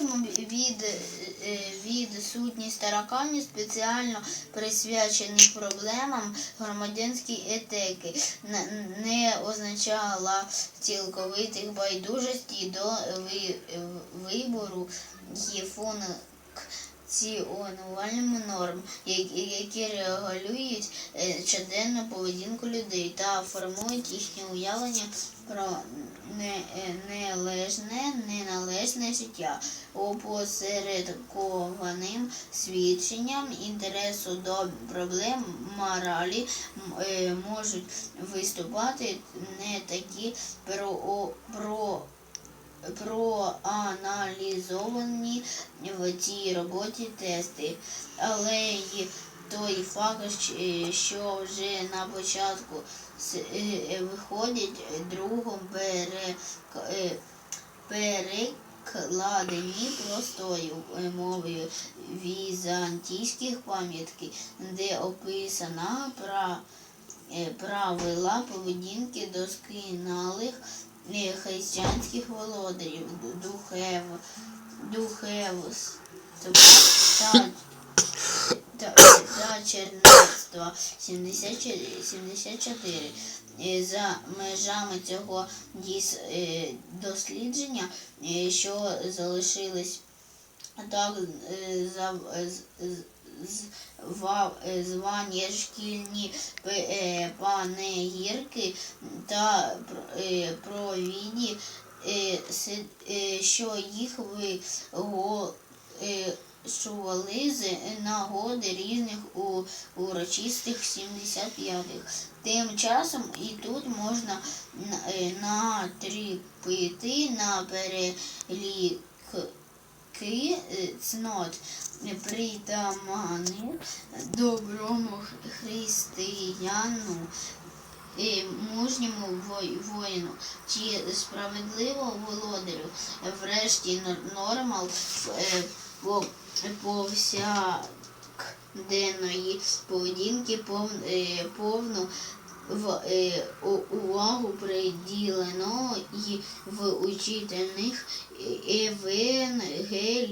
бачимо від, від сутність тараканів спеціально присвячений проблемам громадянської етики не- означала цілковитих байдужості до вибору Єфону. Норм, які регулюють е, щоденну поведінку людей та формують їхнє уявлення про не- е, належне, неналежне життя опосередкованим свідченням інтересу до проблем моралі е, можуть виступати не такі про, про проаналізовані в цій роботі тести, але й той факт, що вже на початку с- е, виходять другом е, перекладені простою е, мовою візантійських пам'ятки, де описана е, правила поведінки досконалих е, християнських володарів, духев, духевс та, та, та чернецтва 74, 74. Е, За межами цього е, дослідження, е, що залишились так е, е, звані шкільні е, панегірки та е, провідні, е, е, що їх вигощували з нагоди різних урочистих 75-х. Тим часом і тут можна е, натріпити на перелік ки е, цнот притаманних доброму християну і мужньому воїну чи справедливо володарю. Врешті нормал е, повсякденної поведінки е, повну в е, увагу приділено і в учительних евангеліях,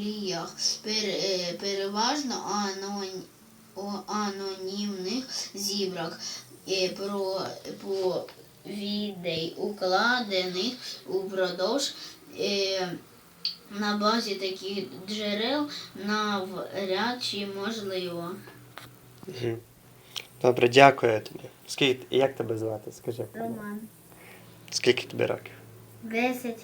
е, переважно анон, анонімних зібрах е, про повідей, укладених упродовж на базі таких джерел навряд чи можливо. Добре, дякую тобі. Скільки, як тебе звати? Скажи. Роман. Скільки тобі років? 10.